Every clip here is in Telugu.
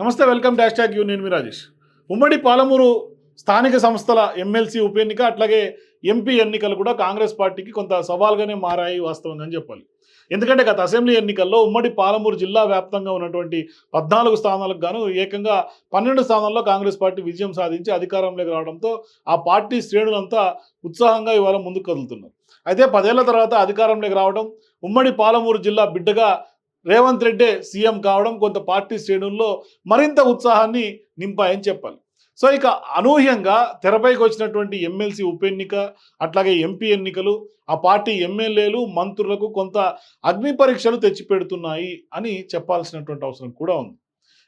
నమస్తే వెల్కమ్ డాష్ ట్యాగ్ యూ నేను మీ రాజేష్. ఉమ్మడి పాలమూరు స్థానిక సంస్థల ఎమ్మెల్సీ ఉప ఎన్నిక అట్లాగే ఎంపీ ఎన్నికలు కూడా కాంగ్రెస్ పార్టీకి కొంత సవాల్గానే మారాయి వాస్తవంగా అని చెప్పాలి. ఎందుకంటే గత అసెంబ్లీ ఎన్నికల్లో ఉమ్మడి పాలమూరు జిల్లా వ్యాప్తంగా ఉన్నటువంటి పద్నాలుగు స్థానాలకు గాను ఏకంగా పన్నెండు స్థానాల్లో కాంగ్రెస్ పార్టీ విజయం సాధించి అధికారంలోకి రావడంతో ఆ పార్టీ శ్రేణులంతా ఉత్సాహంగా ఇవాళ ముందుకు కదులుతున్నారు. అయితే పదేళ్ళ తర్వాత అధికారంలోకి రావడం ఉమ్మడి పాలమూరు జిల్లా బిడ్డగా రేవంత్ రెడ్డే సీఎం కావడం కొంత పార్టీ శ్రేణుల్లో మరింత ఉత్సాహాన్ని నింపాయని చెప్పాలి. సో ఇక అనూహ్యంగా తెరపైకి వచ్చినటువంటి ఎమ్మెల్సీ ఉప ఎన్నిక అట్లాగే ఎంపీ ఎన్నికలు ఆ పార్టీ ఎమ్మెల్యేలు మంత్రులకు కొంత అగ్ని పరీక్షలు తెచ్చిపెడుతున్నాయి అని చెప్పాల్సినటువంటి అవసరం కూడా ఉంది.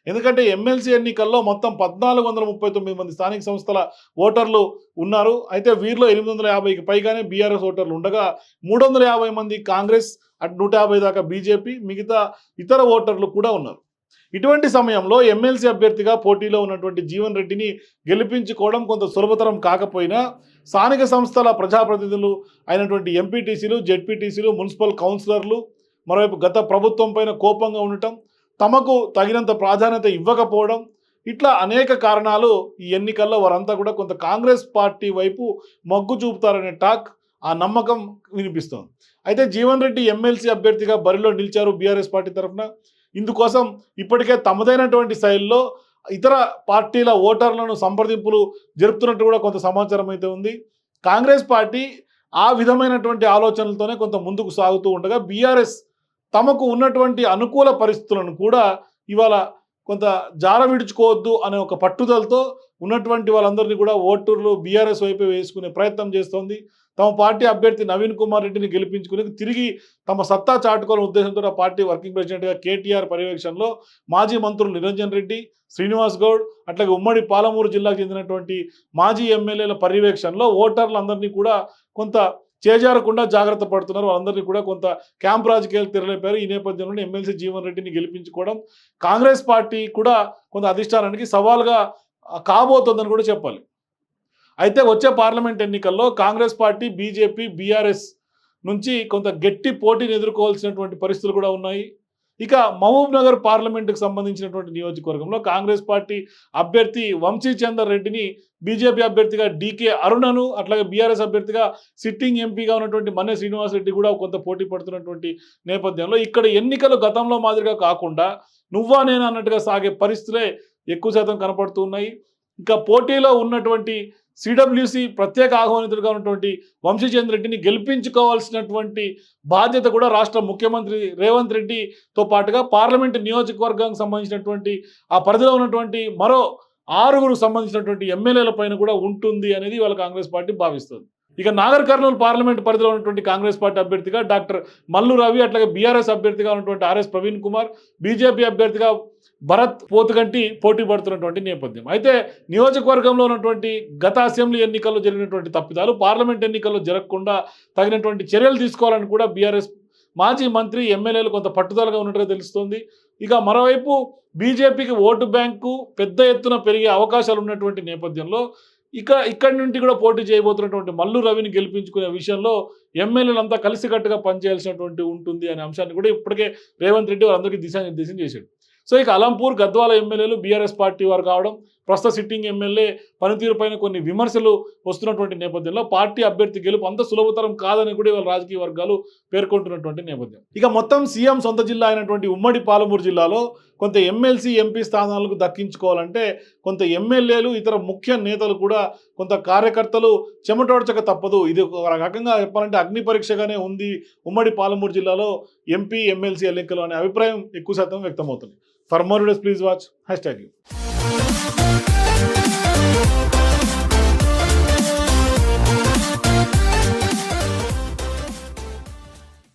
ఎందుకంటే ఎమ్మెల్సీ ఎన్నికల్లో మొత్తం పద్నాలుగు వందల ముప్పై తొమ్మిది మంది స్థానిక సంస్థల ఓటర్లు ఉన్నారు. అయితే వీరిలో ఎనిమిది వందల యాభైకి పైగానే బీఆర్ఎస్ ఓటర్లు ఉండగా మూడు వందల యాభై మంది కాంగ్రెస్ అటు నూట యాభై దాకా బీజేపీ మిగతా ఇతర ఓటర్లు కూడా ఉన్నారు. ఇటువంటి సమయంలో ఎమ్మెల్సీ అభ్యర్థిగా పోటీలో ఉన్నటువంటి జీవన్ రెడ్డిని గెలిపించుకోవడం కొంత సులభతరం కాకపోయినా స్థానిక సంస్థల ప్రజాప్రతినిధులు అయినటువంటి ఎంపీటీసీలు జెడ్పీటీసీలు మున్సిపల్ కౌన్సిలర్లు మరోవైపు గత ప్రభుత్వం పైన కోపంగా ఉండటం తమకు తగినంత ప్రాధాన్యత ఇవ్వకపోవడం ఇట్లా అనేక కారణాలు ఈ ఎన్నికల్లో వారంతా కూడా కొంత కాంగ్రెస్ పార్టీ వైపు మొగ్గు చూపుతారనే టాక్ ఆ నమ్మకం వినిపిస్తోంది. అయితే జీవన్ రెడ్డి ఎమ్మెల్సీ అభ్యర్థిగా బరిలో నిలిచారు బీఆర్ఎస్ పార్టీ తరఫున. ఇందుకోసం ఇప్పటికే తమదైనటువంటి శైలిలో ఇతర పార్టీల ఓటర్లను సంప్రదింపులు జరుపుతున్నట్టు కూడా కొంత సమాచారం అయితే ఉంది. కాంగ్రెస్ పార్టీ ఆ విధమైనటువంటి ఆలోచనలతోనే కొంత ముందుకు సాగుతూ ఉండగా బీఆర్ఎస్ తమకు ఉన్నటువంటి అనుకూల పరిస్థితులను కూడా ఇవాళ కొంత జార విడుచుకోవద్దు అనే ఒక పట్టుదలతో ఉన్నటువంటి వాళ్ళందరినీ కూడా ఓటర్లు బీఆర్ఎస్ వైపు వేసుకునే ప్రయత్నం చేస్తోంది. తమ పార్టీ అభ్యర్థి నవీన్ కుమార్ రెడ్డిని గెలిపించుకుని తిరిగి తమ సత్తా చాటుకోవాలని ఉద్దేశంతో ఆ పార్టీ వర్కింగ్ ప్రెసిడెంట్గా కేటీఆర్ పర్యవేక్షణలో మాజీ మంత్రులు నిరంజన్ రెడ్డి శ్రీనివాస్ గౌడ్ అట్లాగే ఉమ్మడి పాలమూరు జిల్లాకు చెందినటువంటి మాజీ ఎమ్మెల్యేల పర్యవేక్షణలో ఓటర్లందరినీ కూడా కొంత చేజారకుండా జాగ్రత్త పడుతున్నారు. వాళ్ళందరినీ కూడా కొంత క్యాంప్ రాజకీయాలు తెరలేపారు. ఈ నేపథ్యంలోనే ఎమ్మెల్సీ జీవన్ రెడ్డిని గెలిపించుకోవడం కాంగ్రెస్ పార్టీ కూడా కొంత అధిష్టానానికి సవాల్గా ఆ, కాబోతోందని కూడా చెప్పాలి. అయితే వచ్చే పార్లమెంట్ ఎన్నికల్లో కాంగ్రెస్ పార్టీ బీజేపీ బీఆర్ఎస్ నుంచి కొంత గట్టి పోటీని ఎదుర్కోవాల్సినటువంటి పరిస్థితులు కూడా ఉన్నాయి. ఇక మహబూబ్ నగర్ పార్లమెంటుకు సంబంధించినటువంటి నియోజకవర్గంలో కాంగ్రెస్ పార్టీ అభ్యర్థి వంశీచందర్ రెడ్డిని బీజేపీ అభ్యర్థిగా డీకే అరుణను అట్లాగే బీఆర్ఎస్ అభ్యర్థిగా సిట్టింగ్ ఎంపీగా ఉన్నటువంటి మన్నె శ్రీనివాస్ రెడ్డి కూడా కొంత పోటీ పడుతున్నటువంటి నేపథ్యంలో ఇక్కడ ఎన్నికలు గతంలో మాదిరిగా కాకుండా నువ్వా నేను అన్నట్టుగా సాగే పరిస్థితులే ఎక్కువ శాతం కనపడుతున్నాయి ఇంకా పోటీలో ఉన్నటువంటి సిడబ్ల్యూసి ప్రత్యేక ఆహ్వానితుడిగా ఉన్నటువంటి వంశీచంద్ర రెడ్డిని గెలిపించుకోవాల్సినటువంటి బాధ్యత కూడా రాష్ట్ర ముఖ్యమంత్రి రేవంత్ రెడ్డితో పాటుగా పార్లమెంట్ నియోజకవర్గానికి సంబంధించినటువంటి ఆ పరిధిలో ఉన్నటువంటి మరో ఆరుగురు సంబంధించినటువంటి ఎమ్మెల్యేల పైన కూడా ఉంటుంది అనేది వాళ్ళ కాంగ్రెస్ పార్టీ భావిస్తుంది. ఇక నాగర్ కర్నూలు పార్లమెంట్ పరిధిలో ఉన్నటువంటి కాంగ్రెస్ పార్టీ అభ్యర్థిగా డాక్టర్ మల్లు రవి అట్లాగే బీఆర్ఎస్ అభ్యర్థిగా ఉన్నటువంటి ఆర్ఎస్ ప్రవీణ్ కుమార్ బీజేపీ అభ్యర్థిగా భరత్ పోతుగంటి పోటీ పడుతున్నటువంటి నేపథ్యం. అయితే నియోజకవర్గంలో ఉన్నటువంటి గత అసెంబ్లీ ఎన్నికల్లో జరిగినటువంటి తప్పిదాలు పార్లమెంట్ ఎన్నికల్లో జరగకుండా తగినటువంటి చర్యలు తీసుకోవాలని కూడా బీఆర్ఎస్ మాజీ మంత్రి ఎమ్మెల్యేలు కొంత పట్టుదలగా ఉన్నట్టుగా తెలుస్తోంది. ఇక మరోవైపు బీజేపీకి ఓటు బ్యాంకు పెద్ద ఎత్తున పెరిగే అవకాశాలు ఉన్నటువంటి నేపథ్యంలో ఇక ఇక్కడి నుండి కూడా పోటీ చేయబోతున్నటువంటి మల్లు రవిని గెలిపించుకునే విషయంలో ఎమ్మెల్యేలంతా కలిసికట్టుగా పనిచేయాల్సినటువంటి ఉంటుంది అనే అంశాన్ని కూడా ఇప్పటికే రేవంత్ రెడ్డి వారందరికీ దిశానిర్దేశం చేశాడు. సో ఇక అలంపూర్ గద్వాల ఎమ్మెల్యేలు బీఆర్ఎస్ పార్టీ వారు కావడం ప్రస్తుత సిట్టింగ్ ఎమ్మెల్యే పనితీరు పైన కొన్ని విమర్శలు వస్తున్నటువంటి నేపథ్యంలో పార్టీ అభ్యర్థి గెలుపు అంత సులభతరం కాదని కూడా ఇవాళ రాజకీయ వర్గాలు పేర్కొంటున్నటువంటి నేపథ్యం. ఇక మొత్తం సీఎం సొంత జిల్లా అయినటువంటి ఉమ్మడి పాలమూరు జిల్లాలో కొంత ఎమ్మెల్సీ ఎంపీ స్థానాలకు దక్కించుకోవాలంటే కొంత ఎమ్మెల్యేలు ఇతర ముఖ్య నేతలు కూడా కొంత కార్యకర్తలు చెమటోడ్చక తప్పదు. ఇది ఒక రకంగా చెప్పాలంటే అగ్ని పరీక్షగానే ఉంది ఉమ్మడి పాలమూరు జిల్లాలో ఎంపీ ఎమ్మెల్సీ ఎన్నికలు అనే అభిప్రాయం ఎక్కువ శాతం వ్యక్తమవుతుంది. For more please watch hashtag you